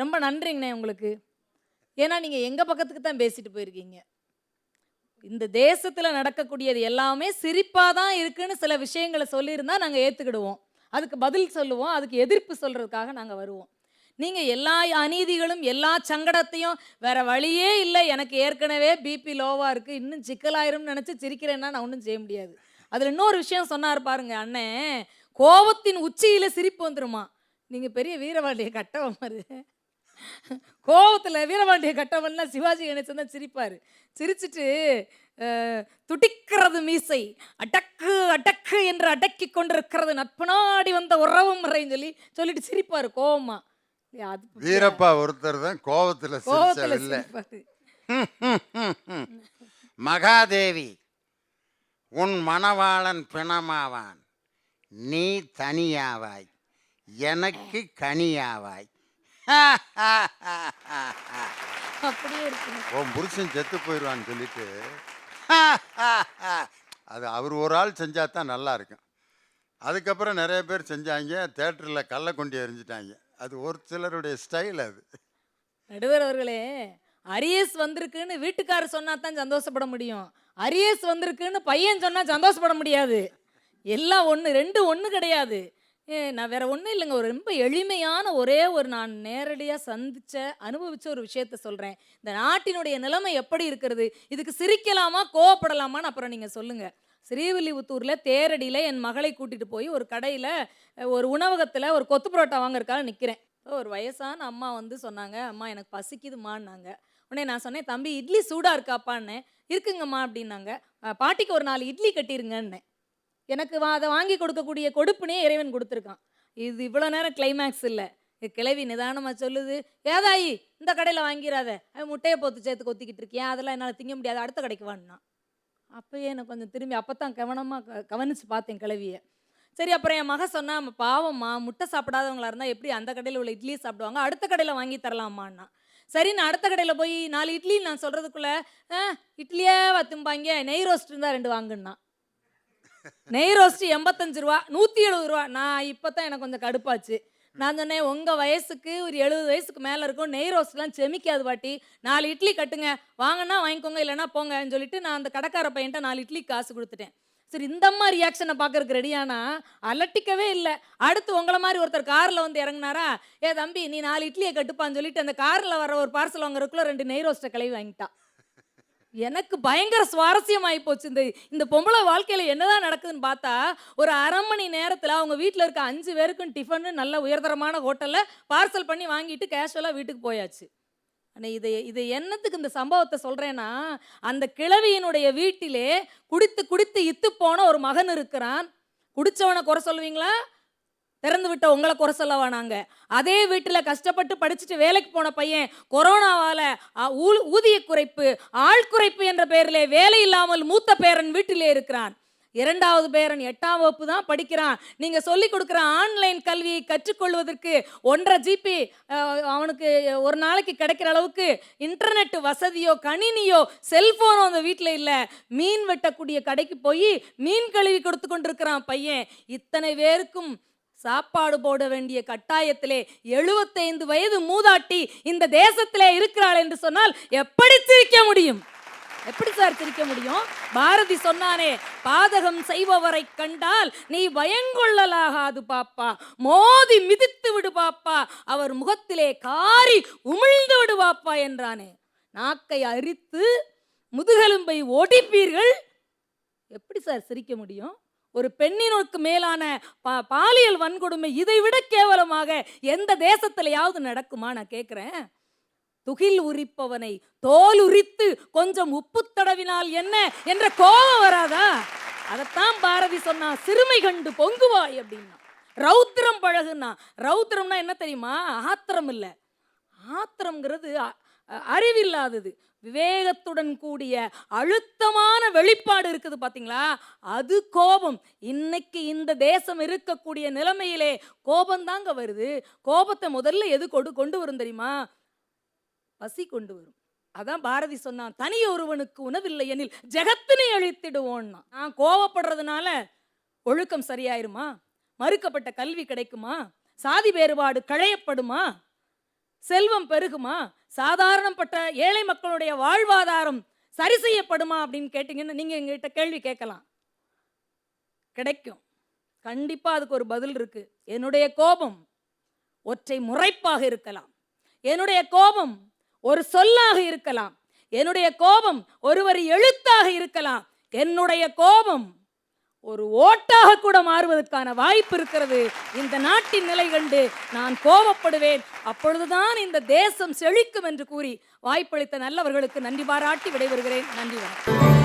ரொம்ப நன்றிங்கண்ணே உங்களுக்கு. ஏன்னா நீங்கள் எங்கள் பக்கத்துக்கு தான் பேசிட்டு போயிருக்கீங்க. இந்த தேசத்தில் நடக்கக்கூடியது எல்லாமே சிரிப்பாக தான் இருக்குன்னு சில விஷயங்களை சொல்லியிருந்தா நாங்கள் ஏற்றுக்கிடுவோம் அதுக்கு பதில் சொல்லுவோம் அதுக்கு எதிர்ப்பு சொல்கிறதுக்காக நாங்கள் வருவோம். நீங்கள் எல்லா அநீதிகளும் எல்லா சங்கடத்தையும் வேறு வழியே இல்லை. எனக்கு ஏற்கனவே பிபி லோவாக இருக்குது இன்னும் சிக்கலாயிரும்னு நினச்சி சிரிக்கிறேன்னா நான் ஒன்றும் செய்ய முடியாது. அதில் இன்னொரு விஷயம் சொன்னார் பாருங்க அண்ணன் கோபத்தின் உச்சியில் சிரிப்பு வந்துருமா? நீங்கள் பெரிய வீரபாண்டிய கட்டவன் மாதிரி கோவத்தில் வீரபாண்டிய கட்டவன்னா சிவாஜி கணேசன் தான் சிரிப்பார். சிரிச்சிட்டு துடிக்கிறது மீசை அடக்கு அடக்கு என்று அடக்கி கொண்டிருக்கிறது நட்பனாடி வந்த உறவு முறைன்னு சொல்லி சொல்லிட்டு சிரிப்பார் அது வீரப்பா ஒருத்தர் தான் சிரிச்சவில்லை சிரிப்பாரு. மகாதேவி உன் மணவாளன் பிணமாவான். நீ தனியாவாய். எனக்கு கனியாவாய். அப்படியே இருக்கு உன் புருஷன் செத்து போயிடுவான்னு சொல்லிட்டு அது அவர் ஒரு ஆள் செஞ்சா தான் நல்லா இருக்கும். அதுக்கப்புறம் நிறைய பேர் செஞ்சாங்க தேட்டரில் கள்ள கொண்டு எறிஞ்சிட்டாங்க. அது ஒரு சிலருடைய ஸ்டைல் அது. நடுவர் அவர்களே அரியஸ் வந்திருக்குன்னு வீட்டுக்காரர் சொன்னா தான் சந்தோஷப்பட முடியும். அரியஸ் வந்திருக்குன்னு பையன் சொன்னா சந்தோஷப்பட முடியாது. எல்லாம் ஒன்று ரெண்டு ஒன்று கிடையாது. ஏ நான் வேற ஒன்றும் இல்லைங்க. ஒரு ரொம்ப எளிமையான ஒரே ஒரு நான் நேரடியாக சந்திச்ச அனுபவிச்ச ஒரு விஷயத்த சொல்கிறேன் இந்த நாட்டினுடைய நிலைமை எப்படி இருக்கிறது? இதுக்கு சிரிக்கலாமா கோவப்படலாமான்னு அப்புறம் நீங்கள் சொல்லுங்கள் ஸ்ரீவில்லிபுத்தூரில் தேரடியில் என் மகளை கூட்டிகிட்டு போய் ஒரு கடையில் ஒரு உணவகத்தில் ஒரு கொத்து புரோட்டா வாங்குறக்காக நிற்கிறேன் ஒரு வயசான அம்மா வந்து சொன்னாங்க அம்மா எனக்கு பசிக்குதுமான்னாங்க உடனே நான் சொன்னேன் தம்பி இட்லி சூடாக இருக்காப்பான்னேன் இருக்குங்கம்மா அப்படின்னாங்க. பாட்டிக்கு ஒரு நாலு இட்லி கட்டிருங்கன்னேன். எனக்கு வா அதை வாங்கி கொடுக்கக்கூடிய கொடுப்புனே இறைவன் கொடுத்துருக்கான். இது இவ்வளோ நேரம் கிளைமேக்ஸ் இல்லை. கிளவி நிதானமாக சொல்லுது ஏதாயி இந்த கடையில் வாங்கிடாத முட்டையை போத்து சேர்த்து கொத்திக்கிட்டு இருக்கியா? அதெல்லாம் என்னால் திங்க முடியாது. அடுத்த கடைக்கு வான்னா. அப்போயே எனக்கு கொஞ்சம் திரும்பி அப்போ தான் கவனமாக கவனித்து பார்த்தேன் கிளவியை சரி அப்புறம் என் மக சொன்னா பாவம்மா முட்டை சாப்பிடாதவங்களா இருந்தால் எப்படி அந்த கடையில் உள்ள இட்லி சாப்பிடுவாங்க? அடுத்த கடையில் வாங்கி தரலாமான்னா? சரி நான் அடுத்த கடையில் போய் நாலு இட்லி நான் சொல்கிறதுக்குள்ளே இட்லியே வத்தும்பாங்க நெய் ரோஸ்ட் இருந்தால் ரெண்டு வாங்குன்னா. நெய் ரோஸ்ட் எண்பத்தஞ்சு ரூபா நூற்றி எழுபது ரூபா. நான் இப்போ தான் எனக்கு கொஞ்சம் கடுப்பாச்சு. நான் சொன்னேன் உங்கள் வயசுக்கு ஒரு எழுபது வயசுக்கு மேலே இருக்கும் நெய் ரோஸ்ட்லாம் செமிக்காது பாட்டி. நாலு இட்லி கட்டுங்க. வாங்கினா வாங்கிக்கோங்க இல்லைன்னா போங்கன்னு சொல்லிட்டு நான் அந்த கடைக்கார பையன்ட்ட நாலு இட்லி காசு கொடுத்துட்டேன். சரி இந்த மாதிரி ரியாக்ஷனை பார்க்கறதுக்கு ரெடியானா அலட்டிக்கவே இல்லை. அடுத்து உங்களை மாதிரி ஒருத்தர் காரில் வந்து இறங்குனாரா ஏ தம்பி நீ நாலு இட்லியை கட்டுப்பான்னு சொல்லிட்டு அந்த காரில் வர ஒரு பார்சல் வாங்குறதுக்குள்ளே ரெண்டு நெய் ரோஸ்ட்டை கழுவி வாங்கிட்டா. எனக்கு பயங்கர சுவாரஸ்யமாகி போச்சு. இந்த இந்த பொம்பளை வாழ்க்கையில் என்னதான் நடக்குதுன்னு பார்த்தா ஒரு அரை மணி நேரத்தில் அவங்க வீட்டில் இருக்க அஞ்சு பேருக்கும் டிஃபனு நல்ல உயர்தரமான ஹோட்டலில் பார்சல் பண்ணி வாங்கிட்டு கேஷுவலாக வீட்டுக்கு போயாச்சு. ஆனால் இதை இது என்னத்துக்கு இந்த சம்பவத்தை சொல்கிறேன்னா அந்த கிழவியினுடைய வீட்டிலே குடித்து குடித்து இத்து போன ஒரு மகன் இருக்கிறான். குடித்தவனை குறை சொல்லுவீங்களா? திறந்து விட்ட உங்களை குறை சொல்லவா நாங்கள் அதே வீட்டில் கஷ்டப்பட்டு படிச்சுட்டு வேலைக்கு போன பையன் கொரோனாவால் ஊதிய குறைப்பு ஆள் குறைப்பு என்ற பெயரிலே வேலை இல்லாமல் மூத்த பேரன் வீட்டிலே இருக்கிறான். இரண்டாவது பேரன் எட்டாம் வகுப்பு தான் படிக்கிறான். நீங்கள் சொல்லிக் கொடுக்குற ஆன்லைன் கல்வியை கற்றுக்கொள்வதற்கு ஒன்றரை ஜிபி அவனுக்கு ஒரு நாளைக்கு கிடைக்கிற அளவுக்கு இன்டர்நெட் வசதியோ கணினியோ செல்ஃபோனோ அந்த வீட்டில் இல்லை. மீன் வெட்டக்கூடிய கடைக்கு போய் மீன் கழுவி கொடுத்து கொண்டிருக்கிறான் பையன். இத்தனை பேருக்கும் சாப்பாடு போட வேண்டிய கட்டாயத்திலே எழுபத்தைந்து வயது மூதாட்டி இந்த தேசத்திலே இருக்கிறாள் என்று சொன்னால் எப்படி சிரிக்க முடியும்? எப்படி சார் சிரிக்க முடியும்? பாரதி சொன்னானே பாதகம் செய்பவரை கண்டால் நீ பயங்கொள்ளலாகாது பாப்பா. மோதி மிதித்து விடு பாப்பா. அவர் முகத்திலே காரி உமிழ்ந்து விடு பாப்பா என்றானே. நாக்கை அரித்து முதுகெலும்பை ஒடிப்பீர்கள்? எப்படி சார் சிரிக்க முடியும்? ஒரு பெண்ணினுக்கு மேலான பா பாலியல் வன்கொடுமை இதை விட கேவலமாக எந்த தேசத்திலையாவது நடக்குமா? நான் கேட்குறேன் துகில் உரிப்பவனை தோல் உரித்து கொஞ்சம் உப்பு தடவினால் என்ன என்ற கோபம் வராதா? அதைத்தான் பாரதி சொன்னா சிறுமை கண்டு பொங்குவாய் அப்படின்னா. ரௌத்திரம் பழகுனா ரௌத்திரம்னா என்ன தெரியுமா? ஆத்திரம் இல்லை. ஆத்திரம்ங்கிறது அறிவில்லாதது. விவேகத்துடன் கூடிய அழுத்தமான வெளிப்பாடு இருக்குது பார்த்தீங்களா அது கோபம். இன்னைக்கு இந்த தேசம் இருக்கக்கூடிய நிலைமையிலே கோபம் தாங்க வருது. கோபத்தை முதல்ல எது கொடு கொண்டு வரும் தெரியுமா? பசி கொண்டு வரும். அதான் பாரதி சொன்னான் தனி ஒருவனுக்கு உணவில்லை எனில் ஜெகத்தினை அழித்திடுவோன்னா. நான் கோவப்படுறதுனால ஒழுக்கம் சரியாயிருமா? மறுக்கப்பட்ட கல்வி கிடைக்குமா? சாதி வேறுபாடு களையப்படுமா? செல்வம் பெருகுமா? சாதாரணப்பட்ட ஏழை மக்களுடைய வாழ்வாதாரம் சரி செய்யப்படுமா அப்படின்னு கேட்டிங்கன்னு நீங்கள் எங்ககிட்ட கேள்வி கேட்கலாம். கிடைக்கும். கண்டிப்பாக அதுக்கு ஒரு பதில் இருக்கு. என்னுடைய கோபம் ஒற்றை முறைப்பாக இருக்கலாம். என்னுடைய கோபம் ஒரு சொல்லாக இருக்கலாம். என்னுடைய கோபம் ஒருவர் எழுத்தாக இருக்கலாம். என்னுடைய கோபம் ஒரு ஓட்டாக கூட மாறுவதற்கான வாய்ப்பு இருக்கிறது. இந்த நாட்டின் நிலை கண்டு நான் கோபப்படுவேன். அப்பொழுதுதான் இந்த தேசம் செழிக்கும் என்று கூறி வாய்ப்பளித்த நல்லவர்களுக்கு நன்றி பாராட்டி விடைபெறுகிறேன். நன்றி வணக்கம்.